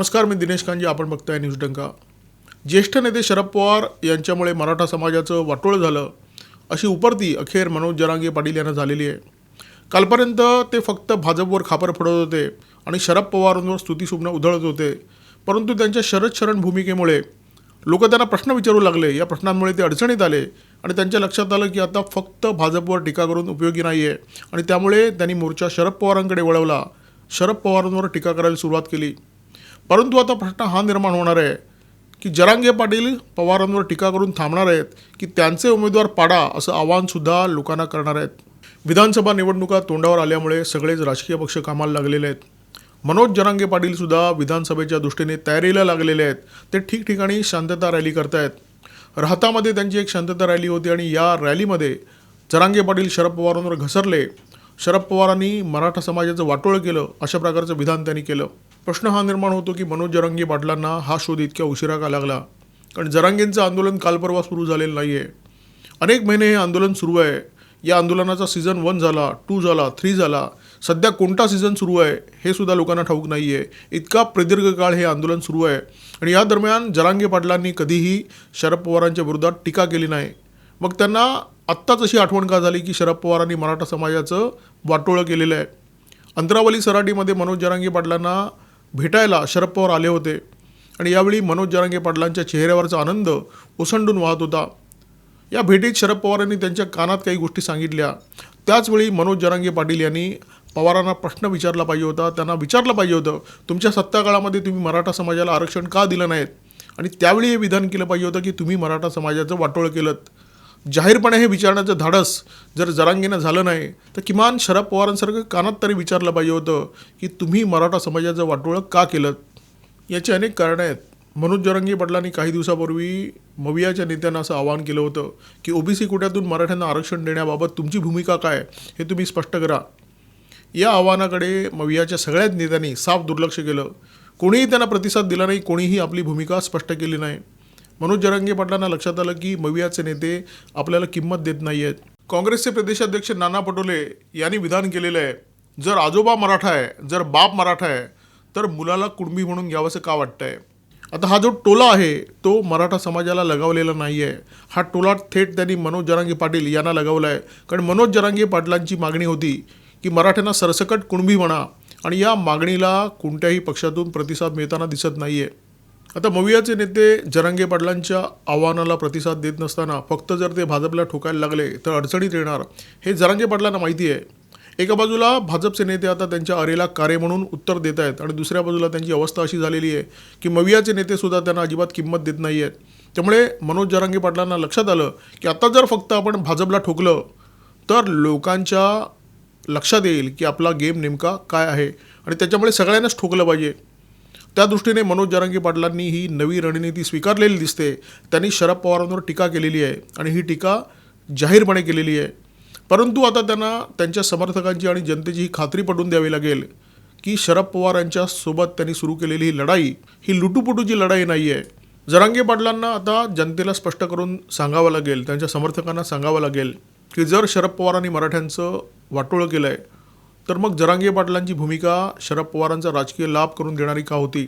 नमस्कार मी दिनेश कांजी आपण बघताय न्यूज डंका. ज्येष्ठ नेते शरद पवार यांच्यामुळे मराठा समाजाचं वाटोळ झालं. अशी उपरती अखेर मनोज जरांगे पाटील यांना झालेली आहे. कालपर्यंत ते फक्त भाजपवर खापर फोडत होते आणि शरद पवारांवर स्तुतीसुमनं उधळत होते. परंतु त्यांच्या शरद शरण भूमिकेमुळे लोक त्यांना प्रश्न विचारू लागले. या प्रश्नांमुळे ते अडचणीत आले आणि त्यांच्या लक्षात आलं की आता फक्त भाजपवर टीका करून उपयोगी नाही आहे आणि त्यामुळे त्यांनी मोर्चा शरद पवारांकडे वळवला. शरद पवारांवर टीका करायला सुरुवात केली. परंतु आता प्रश्न हा निर्माण होणार आहे की जरांगे पाटील पवारांवर टीका करून थांबणार आहेत की त्यांचे उमेदवार पाडा असं आवाहनसुद्धा लोकांना करणार आहेत. विधानसभा निवडणुका तोंडावर आल्यामुळे सगळेच राजकीय पक्ष कामाला लागलेले आहेत. मनोज जरांगे पाटीलसुद्धा विधानसभेच्या दृष्टीने तयारीला लागलेले आहेत. ते ठिकठिकाणी शांतता रॅली करतायत. राहतामध्ये त्यांची एक शांतता रॅली होती आणि या रॅलीमध्ये जरांगे पाटील शरद पवारांवर घसरले. शरद पवारांनी मराठा समाजाचं वाटोळं केलं अशा प्रकारचं विधान त्यांनी केलं. प्रश्न हा निर्माण होतो की मनोज जरांगे पाटलांना हा शोध इतक्या उशिरा का लागला. कारण जरांगेंचं आंदोलन काल परवा सुरू झालेलं नाही आहे अनेक महिने हे आंदोलन सुरू आहे. या आंदोलनाचा सीझन वन झाला टू झाला थ्री झाला. सध्या कोणता सीझन सुरू आहे हे सुद्धा लोकांना ठाऊक नाही आहे इतका प्रदीर्घ काळ हे आंदोलन सुरू आहे. आणि या दरम्यान जरांगे पाटलांनी कधीही शरद पवारांच्या विरोधात टीका केली नाही. मग त्यांना आत्ताच अशी आठवण का झाली की शरद पवारांनी मराठा समाजाचं वाटोळं केलेलं आहे? अंतरावली सराटीमध्ये मनोज जरांगे पाटलांना भेटायला शरद पवार आले होते. आणि यावेळी मनोज जरांगे पाटलांच्या चेहऱ्यावरचा आनंद ओसंडून वाहत होता. या भेटीत शरद पवारांनी त्यांच्या कानात काही गोष्टी सांगितल्या. त्याचवेळी मनोज जरांगे पाटील यांनी पवारांना प्रश्न विचारला पाहिजे होता. त्यांना विचारलं पाहिजे होतं तुमच्या सत्ताकाळामध्ये तुम्ही मराठा समाजाला आरक्षण का दिलं नाहीत? आणि त्यावेळी हे विधान केलं पाहिजे होतं की तुम्ही मराठा समाजाचं वाटोळं केलं जाहीरपणे हे विचारण्याचं धाडस जर जरांगीनं झालं नाही तर किमान शरद पवारांसारखं कानात तरी विचारलं पाहिजे होतं की तुम्ही मराठा समाजाचं वाटोळं का केलं? याची अनेक कारणं आहेत. मनोज जरांगी पाटलांनी काही दिवसापूर्वी मवियाच्या नेत्यांना असं आवाहन केलं होतं की ओबीसी कोट्यातून मराठ्यांना आरक्षण देण्याबाबत तुमची भूमिका काय हे तुम्ही स्पष्ट करा. या आव्हानाकडे मवियाच्या सगळ्याच नेत्यांनी साफ दुर्लक्ष केलं. कोणीही त्यांना प्रतिसाद दिला नाही कोणीही आपली भूमिका स्पष्ट केली नाही. मनोज जरांगे पाटलांना लक्षात आलं की मवियाचे नेते आपल्याला किंमत देत नाही आहेत काँग्रेसचे प्रदेशाध्यक्ष नाना पटोले यांनी विधान केलेलं आहे. जर आजोबा मराठा आहे जर बाप मराठा आहे तर मुलाला कुणबी म्हणून घ्यावंसं का वाटतंय? आता हा जो टोला आहे तो मराठा समाजाला लगावलेला नाही आहे हा टोला थेट त्यांनी मनोज जरांगे पाटील यांना लगावला आहे कारण मनोज जरांगे पाटलांची मागणी होती की मराठ्यांना सरसकट कुणबी म्हणा आणि या मागणीला कोणत्याही पक्षातून प्रतिसाद मिळताना दिसत नाही आहे आता मवियाचे नेते जरांगे पाटलांच्या आव्हानाला प्रतिसाद देत नसताना फक्त जर ते भाजपला ठोकायला लागले तर अडचणीत येणार. हे जरांगे पाटलांना माहिती आहे. एका बाजूला भाजपचे नेते आता त्यांच्या अरेला कारे म्हणून उत्तर देत आहेत आणि दुसऱ्या बाजूला त्यांची अवस्था अशी झालेली आहे की मवियाचे नेतेसुद्धा त्यांना अजिबात किंमत देत नाही आहेत. त्यामुळे मनोज जरांगे पाटलांना लक्षात आलं की आता जर फक्त आपण भाजपला ठोकलं तर लोकांच्या लक्षात येईल की आपला गेम नेमका काय आहे आणि त्याच्यामुळे सगळ्यांनाच ठोकलं पाहिजे. त्या दृष्टीने मनोज जरांगे पाटलांनी ही नवी रणनीती स्वीकारलेली दिसते. त्यांनी शरद पवारांवर टीका केलेली आहे आणि ही टीका जाहीरपणे केलेली आहे. परंतु आता त्यांना त्यांच्या समर्थकांची आणि जनतेची ही खात्री पटवून द्यावी लागेल की शरद पवारांच्या सोबत त्यांनी सुरू केलेली ही लढाई ही लुटूपुटूची लढाई नाही आहे जरांगे पाटलांना आता जनतेला स्पष्ट करून सांगावं लागेल त्यांच्या समर्थकांना सांगावं लागेल की जर शरद पवारांनी मराठ्यांचं वाटोळं केलं आहे तर मग जरांगे पाटलांची भूमिका शरद पवारांचा राजकीय लाभ करून देणारी का होती?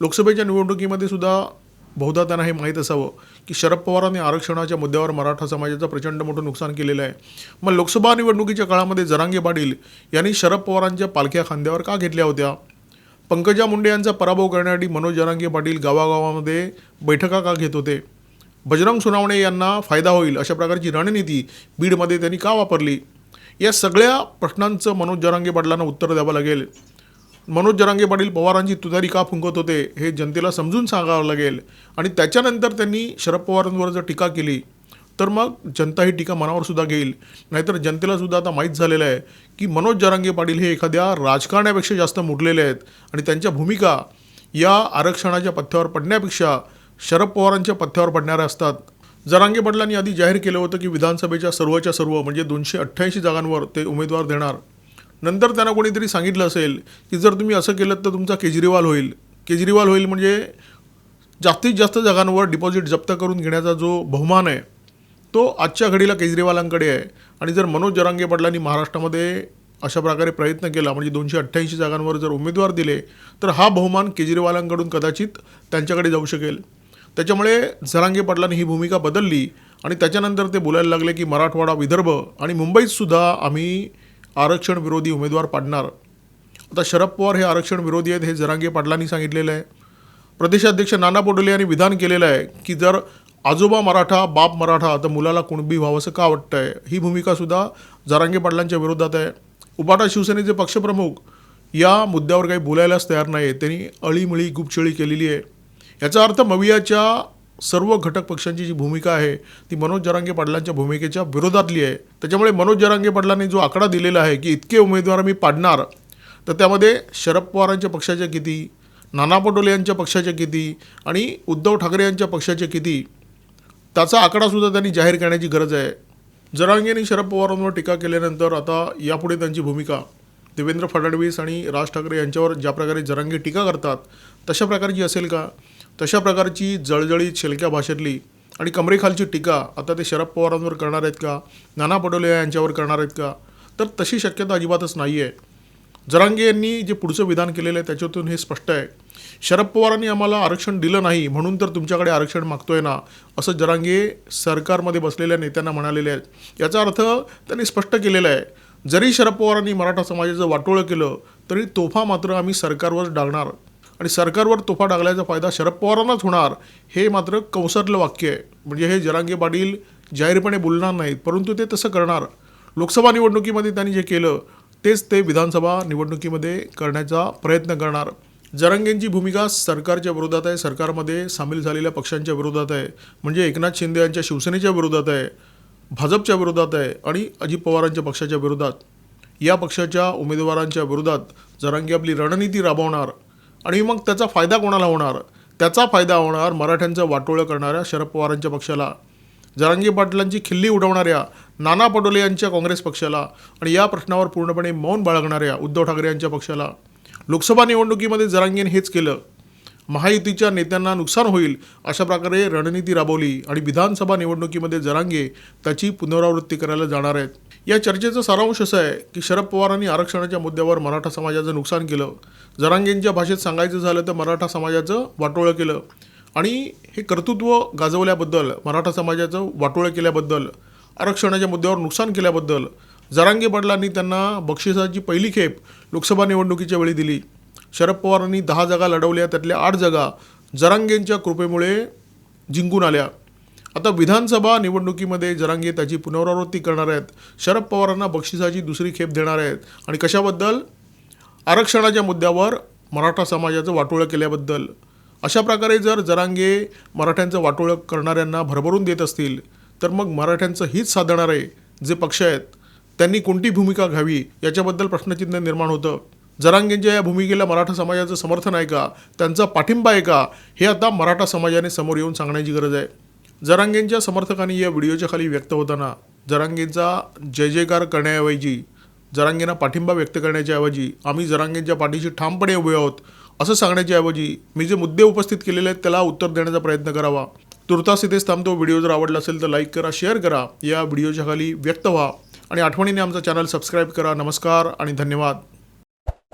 लोकसभेच्या निवडणुकीमध्ये सुद्धा बहुधा त्यांना हे माहीत असावं की शरद पवारांनी आरक्षणाच्या मुद्द्यावर मराठा समाजाचं प्रचंड मोठं नुकसान केलेलं आहे. मग लोकसभा निवडणुकीच्या काळामध्ये जरांगे पाटील यांनी शरद पवारांच्या पालख्या खांद्यावर का घेतल्या होत्या? पंकजा मुंडे यांचा पराभव करण्यासाठी मनोज जरांगे पाटील गावागावामध्ये बैठका का घेत होते? बजरंग सुनावणे यांना फायदा होईल अशा प्रकारची रणनीती बीडमध्ये त्यांनी का वापरली? या सगळ्या प्रश्नांचं मनोज जरांगे पाटलांना उत्तर द्यावं लागेल. मनोज जरांगे पाटील पवारांची तुतारी का फुंकत होते हे जनतेला समजून सांगावं लागेल. आणि त्याच्यानंतर त्यांनी शरद पवारांवर जर टीका केली तर मग जनता ही टीका मनावर सुद्धा घेईल. नाहीतर जनतेला सुद्धा आता माहीत झालेलं आहे की मनोज जरांगे पाटील हे एखाद्या राजकारण्यापेक्षा जास्त मुडलेले आहेत आणि त्यांच्या भूमिका या आरक्षणाच्या पथ्यावर पडण्यापेक्षा शरद पवारांच्या पथ्यावर पडणाऱ्या असतात. जरांगे पाटलांनी आधी जाहीर केलं होतं की विधानसभेच्या सर्वच्या सर्व म्हणजे दोनशे अठ्ठ्याऐंशी जागांवर ते उमेदवार देणार. नंतर त्यांना कोणीतरी सांगितलं असेल की जर तुम्ही असं केलं तर तुमचा केजरीवाल होईल. केजरीवाल होईल म्हणजे जास्तीत जास्त जागांवर डिपॉझिट जप्त करून घेण्याचा जो बहुमान आहे तो आजच्या घडीला केजरीवालांकडे आहे. आणि जर मनोज जरांगे पाटलांनी महाराष्ट्रामध्ये अशा प्रकारे प्रयत्न केला म्हणजे दोनशे अठ्ठ्याऐंशी जागांवर जर उमेदवार दिले तर हा बहुमान केजरीवालांकडून कदाचित त्यांच्याकडे जाऊ शकेल. त्याच्यामुळे झरांगे पाटलांनी ही भूमिका बदलली आणि त्याच्यानंतर ते बोलायला लागले की मराठवाडा विदर्भ आणि मुंबईतसुद्धा आम्ही आरक्षण विरोधी उमेदवार पाडणार. आता शरद पवार हे आरक्षण विरोधी आहेत हे जरांगे पाटलांनी सांगितलेलं आहे. प्रदेशाध्यक्ष नाना पटोले यांनी विधान केलेलं आहे की जर आजोबा मराठा बाप मराठा तर मुलाला कुणबी व्हावंसं का वाटतं आहे ही भूमिकासुद्धा जरांगे पाटलांच्या विरोधात आहे. उपाटा शिवसेनेचे पक्षप्रमुख या मुद्द्यावर काही बोलायलाच तयार नाही आहेत त्यांनी अळीमळी गुपचळी केलेली आहे. याचा अर्थ मवियाच्या सर्व घटक पक्षांची जी भूमिका आहे ती मनोज जरांगे पाटलांच्या भूमिकेच्या विरोधातली आहे. त्याच्यामुळे मनोज जरांगे पाटलांनी जो आकडा दिलेला आहे की इतके उमेदवार मी पाडणार तर त्यामध्ये शरद पवारांच्या पक्षाच्या किती नाना पटोले यांच्या पक्षाच्या किती आणि उद्धव ठाकरे यांच्या पक्षाच्या किती त्याचा आकडासुद्धा त्यांनी जाहीर करण्याची गरज आहे. जरांगेंनी शरद पवारांवर टीका केल्यानंतर आता यापुढे त्यांची भूमिका देवेंद्र फडणवीस आणि राज ठाकरे यांच्यावर ज्या प्रकारे जरांगे टीका करतात तशा प्रकारची असेल का? तशा प्रकारची जळजळीत शेलक्या भाषेतली आणि कमरेखालची टीका आता ते शरद पवारांवर करणार आहेत का? नाना पटोले यांच्यावर करणार आहेत का? तर तशी शक्यता अजिबातच नाही आहे जरांगे यांनी जे पुढचं विधान केलेलं आहे त्याच्यातून हे स्पष्ट आहे. शरद पवारांनी आम्हाला आरक्षण दिलं नाही म्हणून तर तुमच्याकडे आरक्षण मागतोय ना? असं जरांगे सरकारमध्ये बसलेल्या नेत्यांना म्हणालेले आहेत. याचा अर्थ त्यांनी स्पष्ट केलेला आहे. जरी शरद पवारांनी मराठा समाजाचं वाटोळं केलं तरी तोफा मात्र आम्ही सरकारवर डागणार. आणि सरकारवर तोफा डागल्याचा फायदा शरद पवारांनाच होणार हे मात्र कौसरलं वाक्य आहे. म्हणजे हे जरांगे पाटील जाहीरपणे बोलणार नाहीत परंतु ते तसं करणार. लोकसभा निवडणुकीमध्ये त्यांनी जे केलं तेच ते विधानसभा निवडणुकीमध्ये करण्याचा प्रयत्न करणार. जरांगेंची भूमिका सरकारच्या विरोधात आहे सरकारमध्ये सामील झालेल्या पक्षांच्या विरोधात आहे. म्हणजे एकनाथ शिंदे यांच्या शिवसेनेच्या विरोधात आहे भाजपच्या विरोधात आहे आणि अजित पवारांच्या पक्षाच्या विरोधात. या पक्षाच्या उमेदवारांच्या विरोधात जरांगी आपली रणनीती राबवणार. आणि मग त्याचा फायदा कोणाला होणार? त्याचा फायदा होणार मराठ्यांचं वाटोळं करणाऱ्या शरद पवारांच्या पक्षाला. जरांगी पाटलांची खिल्ली उडवणाऱ्या नाना पटोले यांच्या काँग्रेस पक्षाला आणि या प्रश्नावर पूर्णपणे मौन बाळगणाऱ्या उद्धव ठाकरे यांच्या पक्षाला. लोकसभा निवडणुकीमध्ये जरांगीने हेच केलं. महायुतीच्या नेत्यांना नुकसान होईल अशा प्रकारे रणनीती राबवली आणि विधानसभा निवडणुकीमध्ये जरांगे त्याची पुनरावृत्ती करायला जाणार आहेत. या चर्चेचं सारांश असं आहे की शरद पवारांनी आरक्षणाच्या मुद्द्यावर मराठा समाजाचं नुकसान केलं. जरांगेंच्या भाषेत सांगायचं झालं तर मराठा समाजाचं वाटोळं केलं. आणि हे कर्तृत्व गाजवल्याबद्दल मराठा समाजाचं वाटोळं केल्याबद्दल आरक्षणाच्या मुद्द्यावर नुकसान केल्याबद्दल जरांगे पाटलांनी त्यांना बक्षिसाची पहिली खेप लोकसभा निवडणुकीच्या वेळी दिली. शरद पवारांनी दहा जागा लढवल्या त्यातल्या आठ जागा जरांगेंच्या कृपेमुळे जिंकून आल्या. आता विधानसभा निवडणुकीमध्ये जरांगे त्याची पुनरावृत्ती करणार आहेत. शरद पवारांना बक्षिसाची दुसरी खेप देणार आहेत. आणि कशाबद्दल? आरक्षणाच्या मुद्द्यावर मराठा समाजाचं वाटोळं केल्याबद्दल. अशा प्रकारे जर जरांगे मराठ्यांचं वाटोळं करणाऱ्यांना भरभरून देत असतील तर मग मराठ्यांचं हित साधणारे जे पक्ष आहेत त्यांनी कोणती भूमिका घ्यावी याच्याबद्दल प्रश्नचिन्ह निर्माण होतं. जरांगेंच्या या भूमिकेला मराठा समाजाचं समर्थन आहे का? त्यांचा पाठिंबा आहे का? हे आता मराठा समाजाने समोर येऊन सांगण्याची गरज आहे. जरांगेंच्या समर्थकांनी या व्हिडिओच्या खाली व्यक्त होताना जरांगेंचा जय जयकार करण्याऐवजी जरांगेंना पाठिंबा व्यक्त करण्याच्या ऐवजी आम्ही जरांगेंच्या पाठीशी ठामपणे उभे आहोत असं सांगण्याच्या ऐवजी मी जे मुद्दे उपस्थित केलेले आहेत त्याला उत्तर देण्याचा प्रयत्न करावा. तुर्तास इथेच थांबतो. व्हिडिओ जर आवडला असेल तर लाईक करा शेअर करा. या व्हिडिओच्या खाली व्यक्त व्हा आणि आठवणीने आमचा चॅनल सबस्क्राईब करा. नमस्कार आणि धन्यवाद.